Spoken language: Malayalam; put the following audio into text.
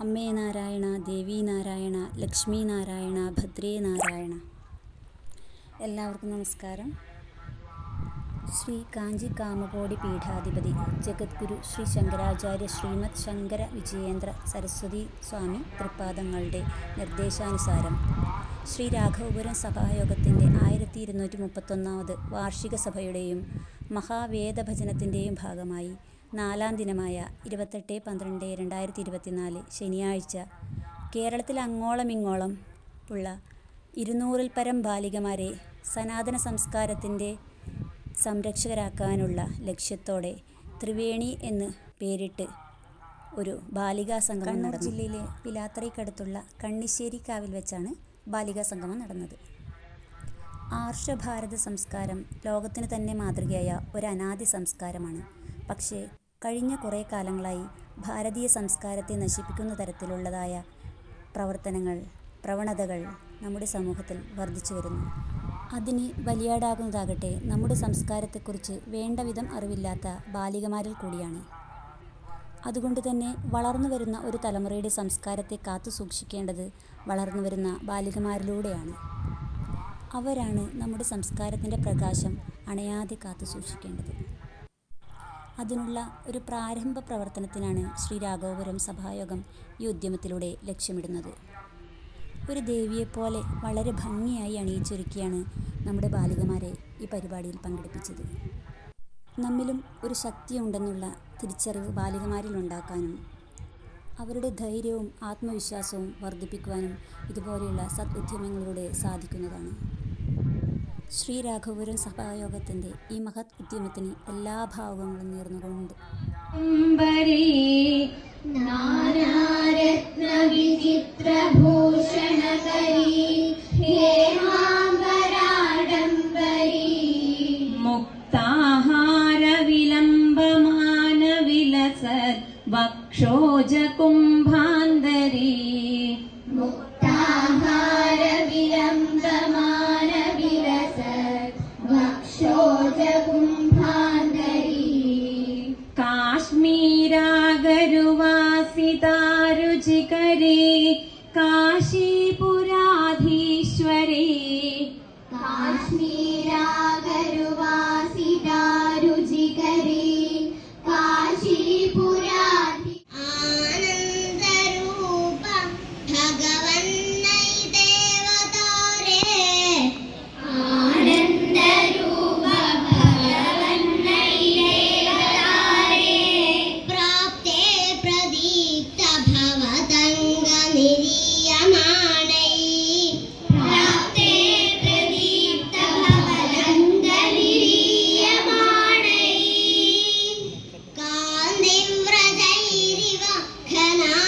അമ്മേ നാരായണ ദേവി നാരായണ ലക്ഷ്മി നാരായണ ഭദ്രേ നാരായണ. എല്ലാവർക്കും നമസ്കാരം. ശ്രീ കാഞ്ചി കാമകോടി പീഠാധിപതി ജഗദ്ഗുരു ശ്രീ ശങ്കരാചാര്യ ശ്രീമദ് ശങ്കര വിജയേന്ദ്ര സരസ്വതി സ്വാമി തൃപ്പാദങ്ങളുടെ നിർദ്ദേശാനുസാരം ശ്രീ രാഘവപുരം സഭായോഗത്തിന്റെ ആയിരത്തി ഇരുന്നൂറ്റി മുപ്പത്തൊന്നാമത് വാർഷിക സഭയുടെയും മഹാവേദഭജനത്തിന്റെയും ഭാഗമായി നാലാം ദിനമായ ഇരുപത്തെട്ട് പന്ത്രണ്ട് രണ്ടായിരത്തി ഇരുപത്തിനാല് ശനിയാഴ്ച കേരളത്തിൽ അങ്ങോളം ഇങ്ങോളം ഉള്ള ഇരുന്നൂറിൽ പരം ബാലികമാരെ സനാതന സംസ്കാരത്തിന്റെ സംരക്ഷകരാക്കാനുള്ള ലക്ഷ്യത്തോടെ ത്രിവേണി എന്ന് പേരിട്ട് ഒരു ബാലികാ സംഗമം കണ്ണൂർ ജില്ലയിലെ പിലാത്തറയ്ക്കടുത്തുള്ള കണ്ണിശ്ശേരിക്കാവിൽ വെച്ചാണ് ബാലികാ സംഗമം നടന്നത്. ആർഷഭാരത സംസ്കാരം ലോകത്തിന് തന്നെ മാതൃകയായ ഒരു അനാദി സംസ്കാരമാണ്. പക്ഷേ കഴിഞ്ഞ കുറേ കാലങ്ങളായി ഭാരതീയ സംസ്കാരത്തെ നശിപ്പിക്കുന്ന തരത്തിലുള്ളതായ പ്രവർത്തനങ്ങൾ പ്രവണതകൾ നമ്മുടെ സമൂഹത്തിൽ വർദ്ധിച്ചു വരുന്നു. അതിന് ബലിയാടാകുന്നതാകട്ടെ നമ്മുടെ സംസ്കാരത്തെക്കുറിച്ച് വേണ്ട വിധം അറിവില്ലാത്ത ബാലികമാരിൽ കൂടിയാണ്. അതുകൊണ്ട് തന്നെ വളർന്നു വരുന്ന ഒരു തലമുറയുടെ സംസ്കാരത്തെ കാത്തു സൂക്ഷിക്കേണ്ടത് വളർന്നു വരുന്ന ബാലികമാരിലൂടെയാണ്. അവരാണ് നമ്മുടെ സംസ്കാരത്തിന്റെ പ്രകാശം അണയാതെ കാത്തു സൂക്ഷിക്കേണ്ടത്. അതിനുള്ള ഒരു പ്രാരംഭ പ്രവർത്തനത്തിനാണ് ശ്രീ രാഘവപുരം സഭായോഗം ഈ ഉദ്യമത്തിലൂടെ ലക്ഷ്യമിടുന്നത്. ഒരു ദേവിയെപ്പോലെ വളരെ ഭംഗിയായി അണിയിച്ചൊരുക്കിയാണ് നമ്മുടെ ബാലികമാരെ ഈ പരിപാടിയിൽ പങ്കെടുപ്പിച്ചത്. നമ്മിലും ഒരു ശക്തിയുണ്ടെന്നുള്ള തിരിച്ചറിവ് ബാലികമാരിൽ ഉണ്ടാക്കാനും അവരുടെ ധൈര്യവും ആത്മവിശ്വാസവും വർദ്ധിപ്പിക്കുവാനും ഇതുപോലെയുള്ള സത് ഉദ്യമങ്ങളിലൂടെ സാധിക്കുന്നതാണ്. ശ്രീ രാഘവപുരം സഭായോഗത്തിന്റെ ഈ മഹത് ഉദ്യമത്തിന് എല്ലാ ഭാവങ്ങളും നേർന്നുകൊണ്ട് അംബരീ മുക്താഹാര ഹേമാംബരാഡംബരീ करे can I?